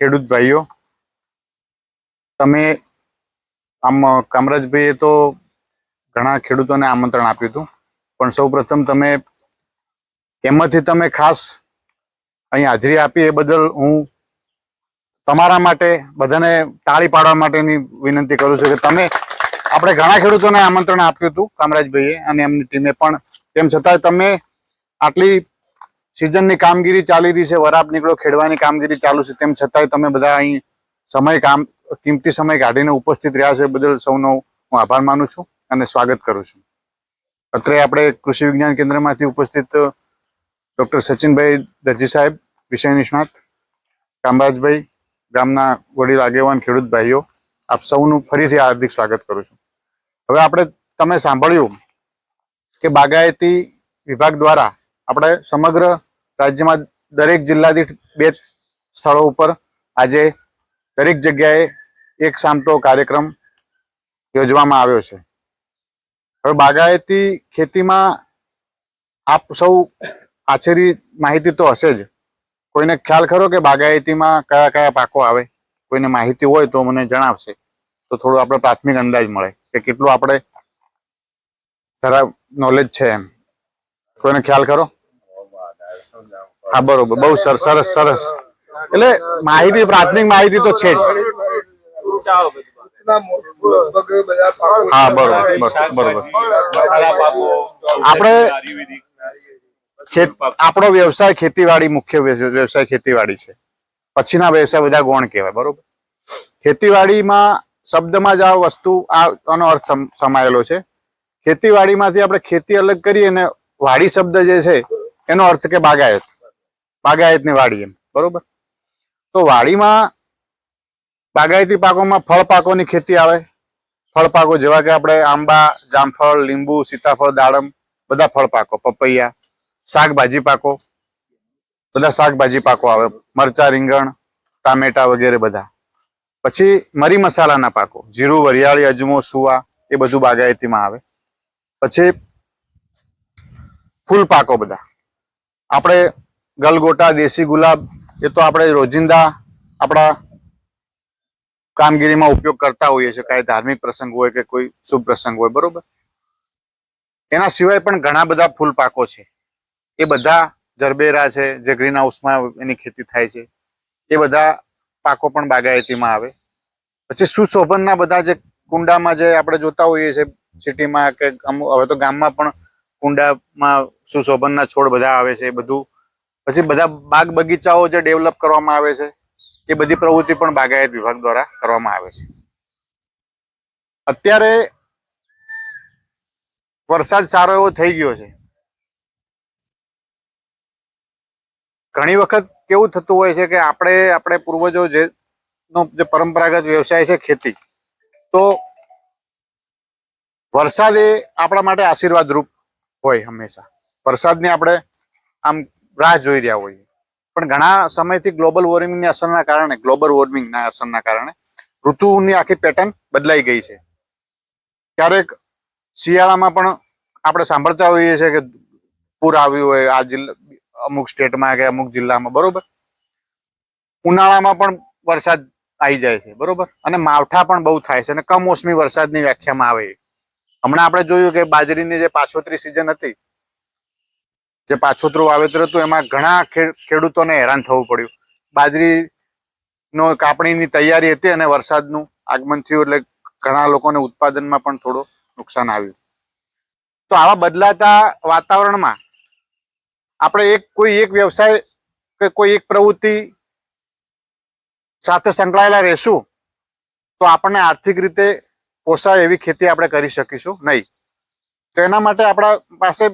ખેડૂત ભાઈઓ, તમે આમ કામરાજભાઈએ તો ઘણા ખેડૂતોને આમંત્રણ આપ્યું હતું. પણ સૌ પ્રથમ તમે એમાંથી તમે ખાસ અહીં હાજરી આપી એ બદલ હું તમારા માટે બધાને તાળી પાડવા માટેની વિનંતી કરું છું કે તમે આપણે ઘણા ખેડૂતોને આમંત્રણ આપ્યું હતું કામરાજભાઈએ અને એમની ટીમે પણ. તેમ છતાં તમે આટલી સિઝનની કામગીરી ચાલી રહી છે વરાપ નીકળો, ખેડવાની કામગીરી ચાલુ છે. તેમ છતાંય તમે બધા અહીં સમય કામ, કિંમતી સમય કાઢીને ઉપસ્થિત રહ્યા છો બદલ સૌનો હું આભાર માનું છું અને સ્વાગત કરું છું. અત્રે આપણે કૃષિ વિજ્ઞાન કેન્દ્રમાંથી ઉપસ્થિત ડૉક્ટર સચિનભાઈ દરજી સાહેબ, વિષય નિષ્ણાત, કામરાજભાઈ, ગામના વડીલ, આગેવાન, ખેડૂત ભાઈઓ, આપ સૌનું ફરીથી હાર્દિક સ્વાગત કરું છું. હવે આપણે તમે સાંભળ્યું કે બાગાયતી વિભાગ દ્વારા આપણે સમગ્ર રાજ્યમાં દરેક જિલ્લા દીઠ બે સ્થળો ઉપર આજે દરેક જગ્યાએ એક સામટો કાર્યક્રમ યોજવામાં આવ્યો છે. હવે બાગાયતી ખેતીમાં આપ સૌ આછેરી માહિતી તો હશે જ. કોઈને ખ્યાલ ખરો કે બાગાયતીમાં કયા કયા પાકો આવે? કોઈને માહિતી હોય તો મને જણાવશે. તો થોડું આપણે પ્રાથમિક અંદાજ મળે કે કેટલું આપણે ખરા નોલેજ છે એમ. કોઈને ખ્યાલ ખરો? હા, બરોબર. બહુ સરસ સરસ સરસ. એટલે માહિતી, પ્રાથમિક માહિતી તો છે જ. હા, બરોબર બરોબર આપણે આપણો વ્યવસાય ખેતીવાડી મુખ્ય વ્યવસાય ખેતીવાડી છે. પછીના વ્યવસાય બધા ગૌણ કહેવાય, બરોબર? ખેતીવાડીમાં શબ્દમાં જ આ વસ્તુ, આનો અર્થ સમાયેલો છે. ખેતીવાડીમાંથી આપણે ખેતી અલગ કરીએ અને વાડી શબ્દ જે છે, એનો અર્થ કે બાગાયત. બાગાયતની વાડી એમ, બરોબર? તો વાડીમાં બાગાયતી પાકોમાં ફળ પાકોની ખેતી આવે. ફળ પાકો જેવા કે આપણે આંબા, જામફળ, લીંબુ, સીતાફળ, દાડમ, બધા ફળ પાકો, પપૈયા, શાકભાજી પાકો, બધા શાકભાજી પાકો આવે. મરચા, રીંગણ, ટામેટા વગેરે બધા. પછી મરી મસાલાના પાકો, જીરું, વરિયાળી, અજમો, સુવા, એ બધું બાગાયતીમાં આવે. પછી ફૂલ પાકો બધા. આપણે ગલગોટા, દેશી ગુલાબ, એ તો આપણે રોજિંદા આપણા કામગીરીમાં ઉપયોગ કરતા હોઈએ છીએ. કાંઈ ધાર્મિક પ્રસંગ હોય કે કોઈ શુભ પ્રસંગ હોય, બરોબર? એના સિવાય પણ ઘણા બધા ફૂલ પાકો છે. એ બધા જરબેરા છે, જે ગ્રીન હાઉસમાં એની ખેતી થાય છે. એ બધા પાકો પણ બાગાયતીમાં આવે. પછી સુશોભનના બધા જે કુંડામાં જે આપણે જોતા હોઈએ છીએ સિટીમાં કે હવે તો ગામમાં પણ કુંડામાં સુશોભનના છોડ બધા આવે છે, એ બધું પછી બધા બાગ બગીચાઓ જે ડેવલપ કરવામાં આવે છે, એ બધી પ્રવૃત્તિ પણ બાગાયત વિભાગ દ્વારા કરવામાં આવે છે. અત્યારે વરસાદ સારો એવો થઈ ગયો છે. ઘણી વખત કેવું થતું હોય છે કે આપણે આપણે પૂર્વજો જે નો જે પરંપરાગત વ્યવસાય છે ખેતી, તો વરસાદ એ આપણા માટે આશીર્વાદ રૂપ હોય હંમેશા. વરસાદને આપણે આમ રાહ જોઈ રહ્યા હોઈએ પણ ઘણા સમયથી ગ્લોબલ વોર્મિંગની અસરના કારણે ગ્લોબલ વોર્મિંગના અસરના કારણે ઋતુની આખી પેટર્ન બદલાઈ ગઈ છે. ક્યારેક શિયાળામાં પણ આપણે સાંભળતા હોઈએ છીએ કે પૂર આવ્યું હોય, આ જિલ્લા, અમુક સ્ટેટમાં કે અમુક જિલ્લામાં, બરોબર? ઉનાળામાં પણ વરસાદ આવી જાય છે, બરોબર? અને માવઠા પણ બહુ થાય છે અને કમોસમી વરસાદની વ્યાખ્યામાં આવે હમણાં આપણે જોયું કે બાજરીની જે પાછોતરી સિઝન હતી જે પાછોતરું વાવેતર હતું, એમાં ઘણા ખેડૂતોને હેરાન થવું પડ્યું. બાજરી નો કાપણીની તૈયારી હતી અને વરસાદનું આગમન થયું એટલે ઘણા લોકોને ઉત્પાદનમાં પણ થોડું નુકસાન આવ્યું. તો આવા બદલાતા વાતાવરણમાં આપણે એક, કોઈ એક વ્યવસાય કે કોઈ એક પ્રવૃત્તિ સાથે સંકળાયેલા રહેશું, તો આપણને આર્થિક રીતે પોસાય એવી ખેતી આપણે કરી શકીશું નહીં. તો એના માટે આપણા પાસે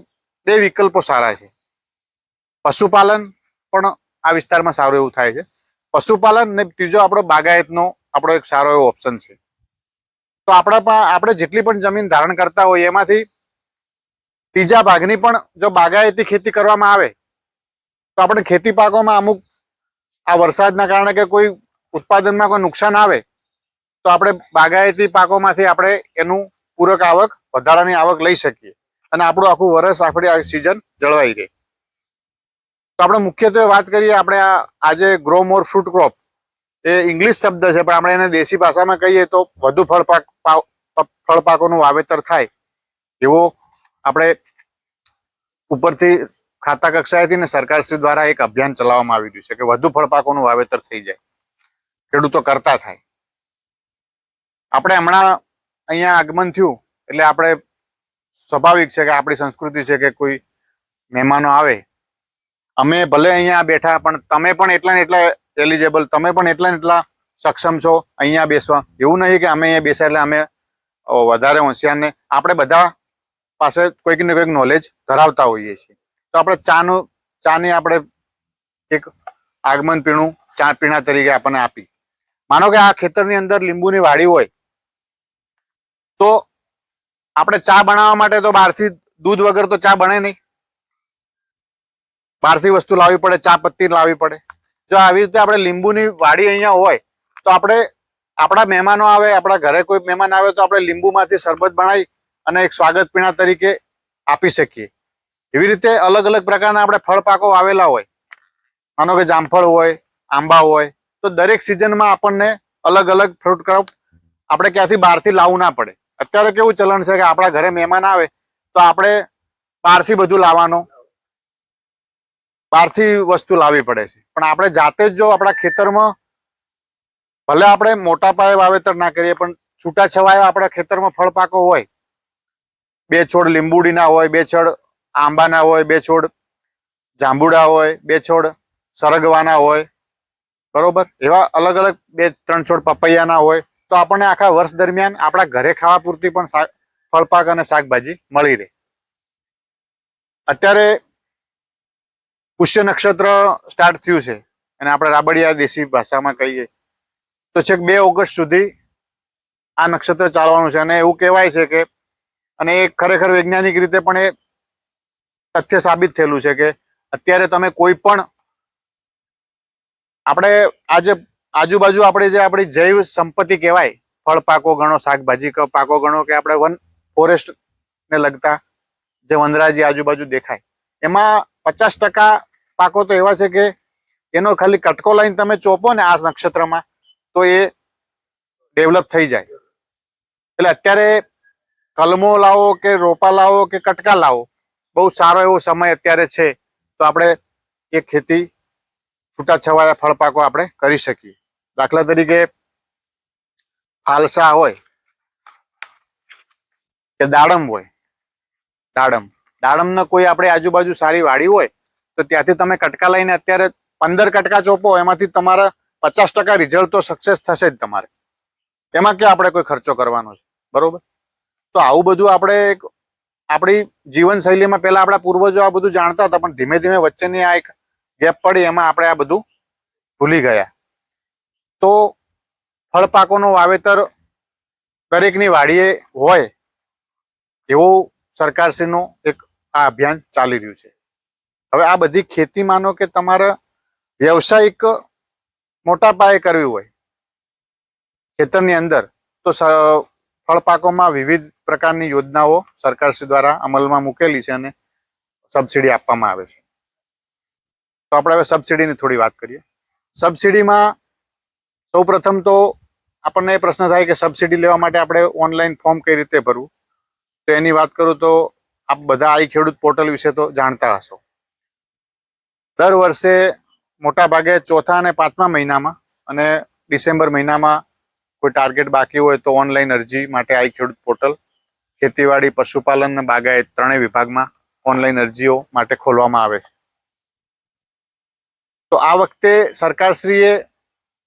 બે વિકલ્પો સારા છે. પશુપાલન પણ આ વિસ્તારમાં સારું એવું થાય છે. પશુપાલન ને ત્રીજો આપણો બાગાયતનો આપણો એક સારો એવો ઓપ્શન છે. તો આપણા આપણે જેટલી પણ જમીન ધારણ કરતા હોઈએ એમાંથી ત્રીજા ભાગની પણ જો બાગાયતી ખેતી કરવામાં આવે, તો આપણે ખેતી પાકોમાં અમુક આ વરસાદના કારણે કે કોઈ ઉત્પાદનમાં કોઈ નુકસાન આવે, તો આપણે બાગાયતી પાકોમાંથી આપણે એનું પૂરક આવક, વધારાની આવક લઈ શકીએ. અને આપણું આખું વર્ષ આપણી આ સિઝન જળવાઈ રહે. તો આપણે મુખ્યત્વે વાત કરીએ આપણે આજે ગ્રો મોર ફ્રૂટ ક્રોપ એ ઇંગ્લિશ શબ્દ છે, પણ આપણે એને દેશી ભાષામાં કહીએ તો વધુ ફળ પાક ફળ પાકોનું વાવેતર થાય એવો આપણે ઉપરથી ખાતા કક્ષાએથી ને સરકારશ્રી દ્વારા એક અભિયાન ચલાવવામાં આવી રહ્યું છે કે વધુ ફળ પાકોનું વાવેતર થઈ જાય. ખેડૂતો કરતા થાય. આપણે હમણાં અહીંયા આગમન થયું એટલે આપણે સ્વાભાવિક છે કે આપણી સંસ્કૃતિ છે કે કોઈ મહેમાનો આવે, અમે ભલે અહીંયા બેઠા, પણ તમે પણ એટલા ને એટલા એલિજેબલ તમે પણ એટલા ને એટલા સક્ષમ છો અહીંયા બેસવા. એવું નહીં કે અમે અહીંયા બેસા એટલે અમે વધારે હોશિયાર ને. આપણે બધા પાસે કોઈક ને કોઈક નોલેજ ધરાવતા હોઈએ છીએ. તો આપણે ચાનું, ચાની આપણે એક આગમન પીણું, ચા પીણા તરીકે આપણને આપી. માનો કે આ ખેતરની અંદર લીંબુની વાડી હોય, તો આપણે ચા બનાવવા માટે તો બહારથી દૂધ વગર તો ચા બને નહીં. બહારથી વસ્તુ લાવવી પડે, ચા પત્તી લાવવી પડે. જો આવી રીતે આપણે લીંબુની વાડી અહીંયા હોય, તો આપણે આપણા મહેમાનો આવે, આપણા ઘરે કોઈ મહેમાન આવે, તો આપણે લીંબુમાંથી શરબત બનાવી અને એક સ્વાગત પીણા તરીકે આપી શકીએ. એવી રીતે અલગ અલગ પ્રકારના આપણે ફળ પાકો આવેલા હોય. માનો કે જામફળ હોય, આંબા હોય, તો દરેક સિઝનમાં આપણને અલગ અલગ ફ્રૂટ ક્રોપ આપણે ક્યાંથી બહારથી લાવવું ના પડે. અત્યારે કેવું ચલણ છે કે આપણા ઘરે મહેમાન આવે તો આપણે બહારથી બધું લાવવાનું, બહારથી વસ્તુ લાવવી પડે છે. પણ આપણે જાતે જ જો આપણા ખેતરમાં, ભલે આપણે મોટા પાયે વાવેતર ના કરીએ, પણ છૂટા છવાયા આપણા ખેતરમાં ફળ પાકો હોય, બે છોડ લીંબુડીના હોય, બે છોડ આંબાના હોય, બે છોડ જાંબુડા હોય, બે છોડ સરગવાના હોય, બરોબર? એવા અલગ અલગ બે ત્રણ છોડ પપૈયાના હોય તો આપણને આખા વર્ષ દરમિયાન આપણા ઘરે ખાવા પૂરતી પણ ફળપાક અને શાકભાજી મળી રહે. અત્યારે પુષ્ય નક્ષત્ર સ્ટાર્ટ થયું છે અને આપણે રાબડિયા દેશી ભાષામાં કહીએ તો છેક બે ઓગસ્ટ સુધી આ નક્ષત્ર ચાલવાનું છે અને એવું કહેવાય છે કે અને એ ખરેખર વૈજ્ઞાનિક રીતે પણ એ તથ્ય સાબિત થયેલું છે કે અત્યારે તમે કોઈ પણ આપણે આજે આજુબાજુ આપણે જે આપણી જૈવ સંપત્તિ કહેવાય, ફળ, પાકો ગણો શાકભાજી પાકો ગણો કે આપણે વન ફોરેસ્ટ ને લગતા જે વનરાજી આજુબાજુ દેખાય. એમાં પચાસ ટકા પાકો તો એવા છે કે એનો ખાલી કટકો લઈને તમે ચોપો ને આ નક્ષત્રમાં તો એ ડેવલપ થઈ જાય. એટલે અત્યારે કલમો લાવો કે રોપા લાવો કે કટકા લાવો, બહુ સારો એવો સમય અત્યારે છે, તો આપણે એ ખેતી છૂટાછવાયા ફળપાકો ફળ પાકો આપણે કરી શકીએ. દાખલા તરીકે ફાલસા હોય કે દાડમ હોય, દાડમ. દાડમના કોઈ આપણે આજુબાજુ સારી વાડી હોય તો ત્યાંથી તમે કટકા લઈને અત્યારે પંદર કટકા ચોપો, એમાંથી તમારા પચાસ ટકા રિઝલ્ટ તો સક્સેસ થશે જ તમારે. એમાં કે આપણે કોઈ ખર્ચો કરવાનો છે? બરોબર? તો આવું બધું આપણે એક આપણી જીવનશૈલીમાં પહેલા આપણા પૂર્વજો આ બધું જાણતા હતા, પણ ધીમે ધીમે વચ્ચેની આ એક ગેપ પડી, એમાં આપણે આ બધું ભૂલી ગયા. તો ફળ પાકોનું વાવેતર દરેકની વાડીએ હોય એવું સરકારશ્રીનું એક આ અભિયાન ચાલી રહ્યું છે. હવે આ બધી ખેતી માનો કે તમારે વ્યવસાયિક મોટા પાયે કરવી હોય, ખેતરની અંદર, તો ફળપાકોમાં ફળ પાકોમાં વિવિધ પ્રકારની યોજનાઓ સરકારશ્રી દ્વારા અમલમાં મૂકેલી છે અને સબસિડી આપવામાં આવે છે. તો આપણે હવે સબસિડીની થોડી વાત કરીએ. સબસિડીમાં સૌ પ્રથમ તો આપણને એ પ્રશ્ન થાય કે સબસિડી લેવા માટે આપણે ઓનલાઈન ફોર્મ કઈ રીતે ભરવું? તો એની વાત કરું તો આપ બધા આઈ ખેડૂત પોર્ટલ વિશે તો જાણતા હશો. દર વર્ષે મોટા ભાગે ચોથા અને પાંચમા મહિનામાં અને ડિસેમ્બર મહિનામાં કોઈ ટાર્ગેટ બાકી હોય તો ઓનલાઈન અરજી માટે આઈ ખેડૂત પોર્ટલ, ખેતીવાડી, પશુપાલન અને બાગાયત ત્રણેય વિભાગમાં ઓનલાઈન અરજીઓ માટે ખોલવામાં આવે છે. તો આ વખતે સરકારશ્રીએ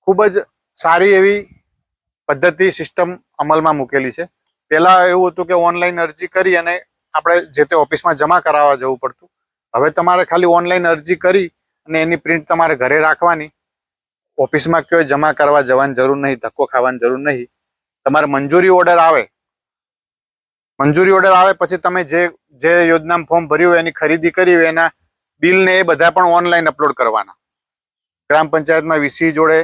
ખૂબ જ સારી એવી પદ્ધતિ સિસ્ટમ અમલમાં મૂકેલી છે. પહેલાં એવું હતું કે ઓનલાઈન અરજી કરી અને આપણે જે તે ઓફિસમાં જમા કરાવવા જવું પડતું. હવે તમારે ખાલી ઓનલાઈન અરજી કરી અને એની પ્રિન્ટ તમારે ઘરે રાખવાની. ઓફિસમાં કયો જમા કરવા જવાની જરૂર નહીં, ધક્કો ખાવાની જરૂર નહીં. તમારે મંજૂરી ઓર્ડર આવે. મંજૂરી ઓર્ડર આવે પછી તમે જે જે યોજનામાં ફોર્મ ભર્યું એની ખરીદી કરી એના બિલને એ બધા પણ ઓનલાઈન અપલોડ કરવાના. ગ્રામ પંચાયતમાં વીસી જોડે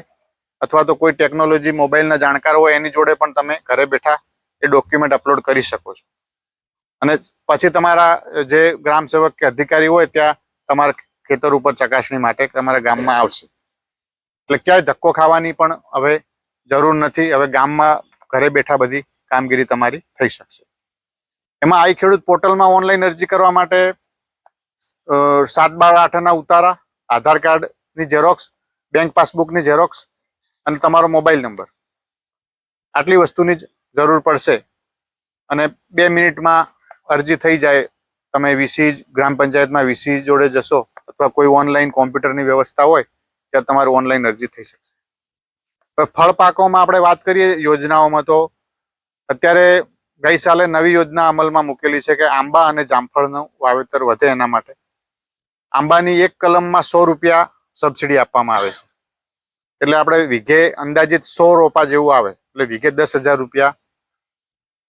અથવા તો કોઈ ટેકનોલોજી મોબાઈલના જાણકાર હોય એની જોડે પણ તમે ઘરે બેઠા એ ડોક્યુમેન્ટ અપલોડ કરી શકો છો. અને પછી તમારા જે ગ્રામ સેવક કે અધિકારી હોય ત્યાં તમારા ખેતર ઉપર ચકાસણી માટે તમારા ગામમાં આવશે. એટલે ક્યાંય ધક્કો ખાવાની પણ હવે જરૂર નથી. હવે ગામમાં ઘરે બેઠા બધી કામગીરી તમારી થઈ શકશે. એમાં આઈ ખેડૂત પોર્ટલમાં ઓનલાઈન અરજી કરવા માટે સાત બાર આઠના ઉતારા, આધાર કાર્ડની ઝેરોક્સ, બેંક પાસબુકની ઝેરોક્સ અને તમારો મોબાઈલ નંબર. આટલી વસ્તુની જ જરૂર પડશે. અને બે મિનિટમાં અરજી થઈ જાય, તમે વીસી ગ્રામ પંચાયતમાં વીસી જોડે જશો અથવા કોઈ ઓનલાઈન કોમ્પ્યુટરની વ્યવસ્થા હોય, ત્યાં તમારું ઓનલાઈન અરજી થઈ શકશે. ફળ પાકોમાં આપણે વાત કરીએ યોજનાઓમાં તો, અત્યારે ગઈ સાલે નવી યોજના અમલમાં મૂકેલી છે કે આંબા અને જામફળનું વાવેતર વધે એના માટે. આંબાની એક કલમમાં સો રૂપિયા સબસિડી આપવામાં આવે છે. એટલે આપણે વીઘે અંદાજિત સો રોપા જેવું આવે. એટલે વીઘે દસ હજાર રૂપિયા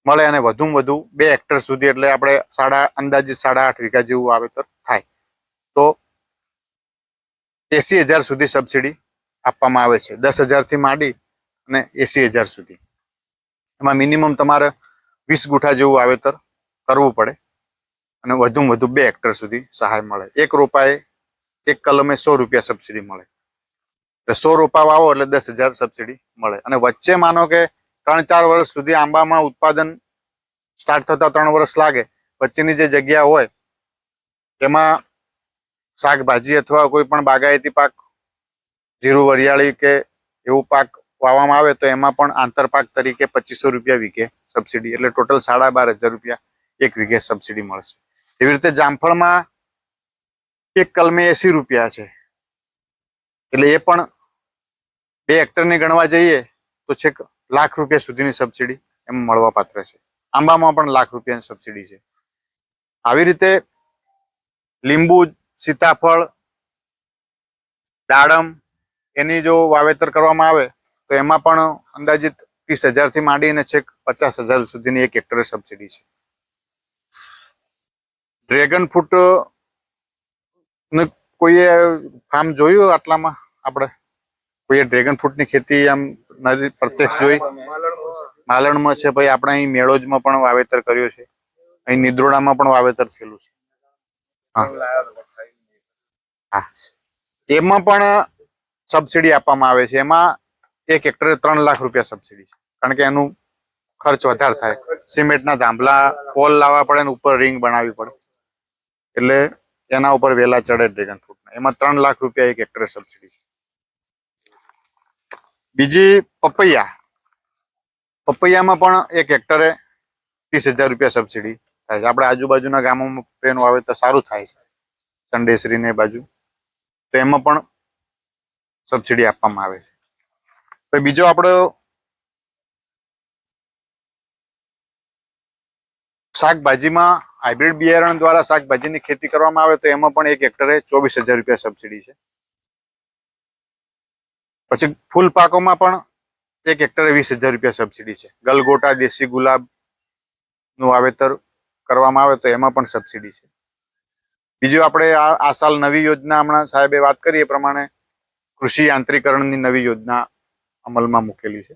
મળે અને વધુમાં વધુ બે હેક્ટર સુધી એટલે આપણે સાડા, અંદાજિત સાડા આઠ વીઘા જેવું વાવેતર થાય. તો એસી હજાર સુધી સબસિડી આપવામાં આવે છે. દસ હજારથી માંડી અને એસી હજાર સુધી. એમાં મિનિમમ તમારે વીસ ગુઠા જેવું વાવેતર કરવું પડે અને વધુમાં વધુ બે હેક્ટર સુધી સહાય મળે. એક રોપાએ એક કલમે સો રૂપિયા સબસિડી મળે. સો રોપા વાવો એટલે દસ હજાર સબસિડી મળે. અને વચ્ચે માનો કે ત્રણ ચાર વર્ષ સુધી આંબામાં ઉત્પાદન સ્ટાર્ટ થતા ત્રણ વર્ષ લાગે, વચ્ચેની જે જગ્યા હોય, એમાં શાકભાજી અથવા કોઈ પણ બાગાયતી પાક, જીરું, વરિયાળી કે એવું પાક વાવવામાં આવે તો એમાં પણ આંતરપાક તરીકે પચીસો રૂપિયા વીઘે સબસિડી એટલે ટોટલ સાડા બાર હજાર રૂપિયા એક વીઘે સબસિડી મળશે. એવી રીતે જામફળમાં એક કલમે એસી રૂપિયા છે. એટલે એ પણ બે હેક્ટરને ગણવા જઈએ, તો છેક લાખ રૂપિયા સુધીની સબસિડી એમ મળવા પાત્ર છે. આંબામાં પણ લાખ રૂપિયાની સબસિડી છે. આવી રીતે લીંબુ, સીતાફળ, દાડમ એની જો વાવેતર કરવામાં આવે, તો એમાં પણ અંદાજિત ત્રીસ હજારથી માંડીને છેક પચાસ હજાર સુધીની એક હેક્ટરે સબસિડી છે. ડ્રેગન ફ્રૂટ કોઈએ ફાર્મ જોયું આટલામાં આપણે? કોઈએ ડ્રેગન ફ્રૂટની ખેતી આમ નરી પ્રત્યક્ષ જોઈ. માલણમાં છે ભાઈ, આપણે અહીં મેળોજમાં પણ વાવેતર કર્યું છે. અહીં નિદ્રોડામાં પણ વાવેતર થયેલું છે. હા. એમાં પણ સબસિડી આપવામાં આવે છે. એમાં એક હેક્ટરે ત્રણ લાખ રૂપિયા સબસિડી છે. કારણ કે એનું ખર્ચ વધારે થાય. સિમેન્ટના ધાંભલા, પોલ લાવવા પડે ને ઉપર રિંગ બનાવવી પડે. એટલે એના ઉપર વેલા ચડે ડ્રેગન ફ્રૂટ એમાં ત્રણ લાખ રૂપિયા એક હેક્ટરે સબસિડી છે. બીજી પપૈયા. પપૈયામાં પણ એક હેક્ટરે ત્રીસ હજાર રૂપિયા સબસિડી થાય છે. આપણે આજુબાજુના ગામોમાં પપૈયાનું વાવેતર સારું થાય છે. ચંડેસરી ને એ બાજુ. તો એમાં પણ સબસિડી આપવામાં આવે છે. તો બીજો આપણો શાકભાજીમાં હાઇબ્રિડ બિયારણ દ્વારા શાકભાજીની ખેતી કરવામાં આવે તો એમાં પણ એક હેક્ટરે ચોવીસ હજાર રૂપિયા સબસિડી છે. પછી ફૂલ પાકોમાં પણ એક હેક્ટરે વીસ હજાર રૂપિયા સબસિડી છે. ગલગોટા, દેશી ગુલાબનું વાવેતર કરવામાં આવે તો એમાં પણ સબસિડી છે. બીજું આપણે આ સાલ નવી યોજના હમણાં સાહેબે વાત કરી એ પ્રમાણે કૃષિ યાંત્રિકરણની નવી યોજના અમલમાં મૂકેલી છે.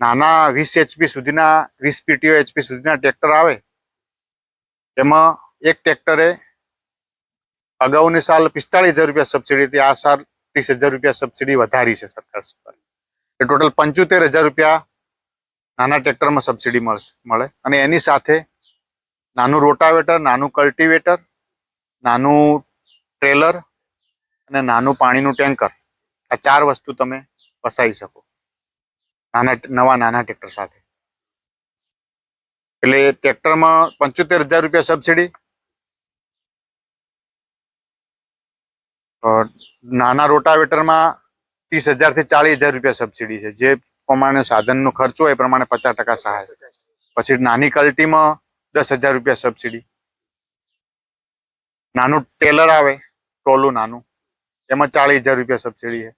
નાના વીસ એચપી સુધીના, વીસ પીટીઓ એચપી સુધીના ટ્રેક્ટર આવે, એમાં એક ટ્રેક્ટરે અગાઉની સાલ પિસ્તાળીસ હજાર રૂપિયા સબસિડી હતી. આ સાલ ત્રીસ હજાર રૂપિયા સબસિડી વધારી છે સરકાર સરકારે. એટલે ટોટલ પંચોતેર હજાર રૂપિયા નાના ટ્રેક્ટરમાં સબસિડી મળશે, મળે. અને એની સાથે નાનું રોટાવેટર, નાનું કલ્ટિવેટર નાનું ટ્રેલર અને નાનું પાણીનું ટેન્કર. આ ચાર વસ્તુ તમે વસાવી શકો. નાના નવા નાના ટ્રેક્ટર સાથે. એટલે ટ્રેક્ટરમાં પંચોતેર હજાર રૂપિયા સબસિડી નાના રોટાવેટરમાં ત્રીસ હજારથી ચાલીસ હજાર રૂપિયા સબસિડી છે. જે પ્રમાણે સાધનનો ખર્ચો હોય એ પ્રમાણે પચાસ ટકા સહાય. પછી નાની કલ્ટીમાં દસ હજાર રૂપિયા સબસિડી નાનું ટેલર આવે, ટોલું નાનું, એમાં ચાલીસ હજાર રૂપિયા સબસિડી છે.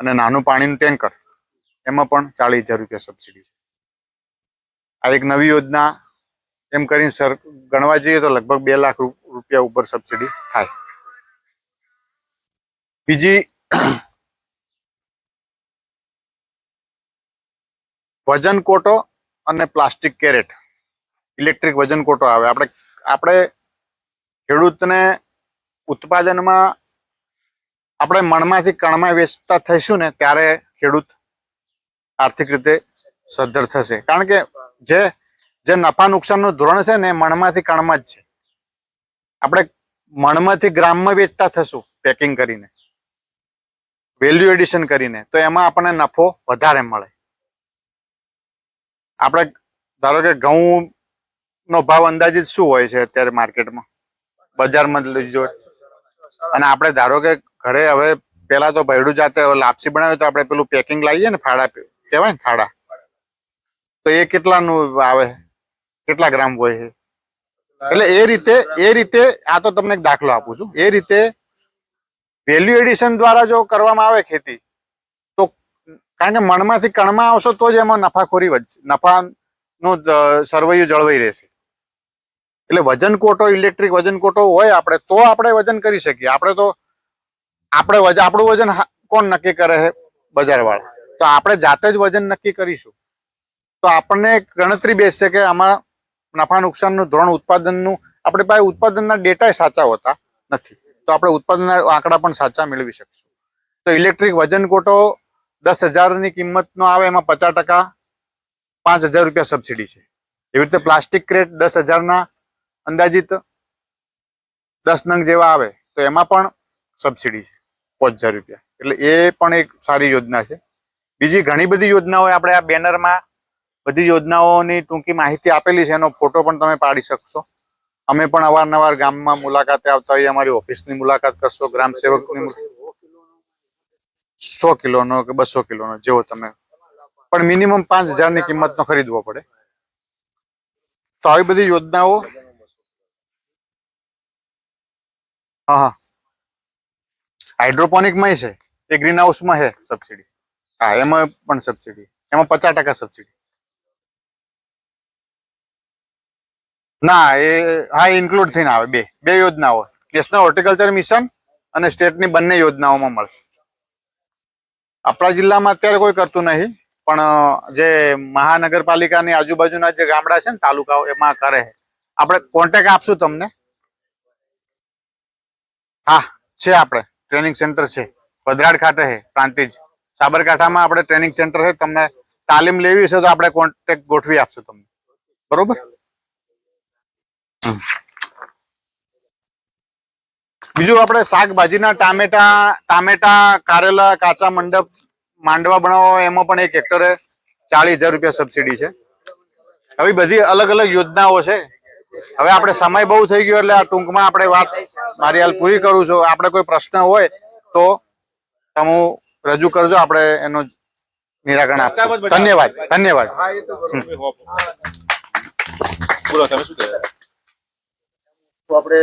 અને નાનું પાણીનું ટેન્કર, એમાં પણ ચાલીસ હજાર રૂપિયા સબસિડી છે. આ એક નવી યોજના એમ કરીને સર, ગણવા જઈએ તો લગભગ બે લાખ રૂપિયા ઉપર સબસિડી થાય. બીજી વજન કોટો અને પ્લાસ્ટિક કેરેટ. ઇલેક્ટ્રિક વજન કોટો આવે. આપણે આપણે ખેડૂતને ઉત્પાદનમાં આપણે મણમાંથી કણમાં વેચતા થઈશું ને, ત્યારે ખેડૂત આર્થિક રીતે સદ્ધર થશે. કારણ કે જે જે નફા નુકસાનનું ધોરણ છે ને મણમાંથી કણમાં જ છે. આપણે મણમાંથી ગ્રામમાં વેચતા થશું, પેકિંગ કરીને. વેલ્યુ એડિશન કરીને, તો એમાં આપણને નફો વધારે મળે. આપણે ધારો કે ઘઉં નો ભાવ અંદાજિત શું હોય છે અત્યારે માર્કેટમાં? બજારમાં લીધો અને આપણે ધારો કે ઘરે હવે પેલા તો ભૈડું જાતે લાપસી બનાવે તો આપણે પેલું પેકિંગ લાવીએ ને ફાડા કહેવાય ને ફાડા. તો એ કેટલાનું આવે? કેટલા ગ્રામ હોય છે? એટલે એ રીતે એ રીતે આ તો તમને એક દાખલો આપું છું. એ રીતે વેલ્યુ એડિશન દ્વારા જો કરવામાં આવે ખેતી, તો કારણ કે મણમાંથી કણમાં આવશો તો જ એમાં નફાખોરી વધશે, નફાનું સરવૈયું જળવાઈ રહેશે. એટલે વજન કોટો ઇલેક્ટ્રિક વજન કોટો હોય આપણે, તો આપણે વજન કરી શકીએ. આપણે તો, આપણે આપણું વજન કોણ નક્કી કરે છે? બજારવાળા. તો આપણે જાતે જ વજન નક્કી કરીશું. તો આપણને ગણતરી બેસશે કે આમાં નફા નુકસાનનું ધોરણ, ઉત્પાદનનું, આપણે પાસે ઉત્પાદનના ડેટા સાચા હોતા નથી. તો આપણે ઉત્પાદનના આંકડા પણ સાચા મેળવી શકશું. તો ઇલેક્ટ્રિક વજન કોટો દસ હજારની કિંમતનો આવે, એમાં પચાસ ટકા, પાંચ હજાર રૂપિયા સબસિડી છે. એવી રીતે પ્લાસ્ટિક ક્રેટ દસ હજારના અંદાજિત દસ નંગ જેવા આવે, તો એમાં પણ સબસિડી છે, પાંચ હજાર રૂપિયા. એટલે એ પણ એક સારી યોજના છે. બીજી ઘણી બધી યોજનાઓ આપણે આ બેનરમાં બધી યોજનાઓની ટૂંકી માહિતી આપેલી છે, એનો ફોટો પણ તમે પાડી શકશો. અમે પણ અવારનવાર ગામમાં મુલાકાતે આવતા હોઈએ. અમારી ઓફિસની મુલાકાત કરશો, ગ્રામ સેવકની સો કિલોનો કે બસો કિલોનો, જેવો તમે. પણ મિનિમમ પાંચ હજારની કિંમતનો ખરીદવો પડે. તો આવી બધી યોજનાઓ? હા હા. હાઇડ્રોપોનિકમાં છે. એ ગ્રીન હાઉસમાં છે સબસિડી હા, એમાં પણ સબસિડી એમાં પચાસ ટકા સબસિડી ના, એ હા ઇન્ક્લુડ થઈને આવે. બે બે યોજનાઓ. નેશનલ હોર્ટિકલ્ચર મિશન અને સ્ટેટની બંને યોજનાઓમાં મળશે. આપણા જિલ્લામાં અત્યારે કોઈ કરતું નહીં, પણ જે મહાનગરપાલિકાની આજુબાજુના જે ગામડા છે ને, તાલુકાઓ, એમાં કરે આપણે કોન્ટેક આપશું તમને. હા, છે આપણે. ટ્રેનિંગ સેન્ટર છે. ભદ્રાડ ખાતે છે, પ્રાંતિજ. સાબરકાંઠામાં આપણે ટ્રેનિંગ સેન્ટર છે. તમને તાલીમ લેવી છે તો આપણે કોન્ટેક ગોઠવી આપશું તમને. બરોબર? બીજું આપણે શાકભાજીના ટામેટા ટામેટા કારેલા કાચા મંડપ માંડવા બનાવવા એમાં પણ એક હેક્ટરે ચાલીસ હજાર રૂપિયા સબસિડી છે. આવી બધી અલગ અલગ યોજનાઓ છે. હવે આપણે સમય બહુ થઈ ગયો એટલે આ ટૂંકમાં આપણે વાત મારી હાલ પૂરી કરું છું. આપણે કોઈ પ્રશ્ન હોય તો તમે રજૂ કરજો આપણે એનું નિરાકરણ આપશું. ધન્યવાદ ધન્યવાદ. બોલો તમે શું આપણે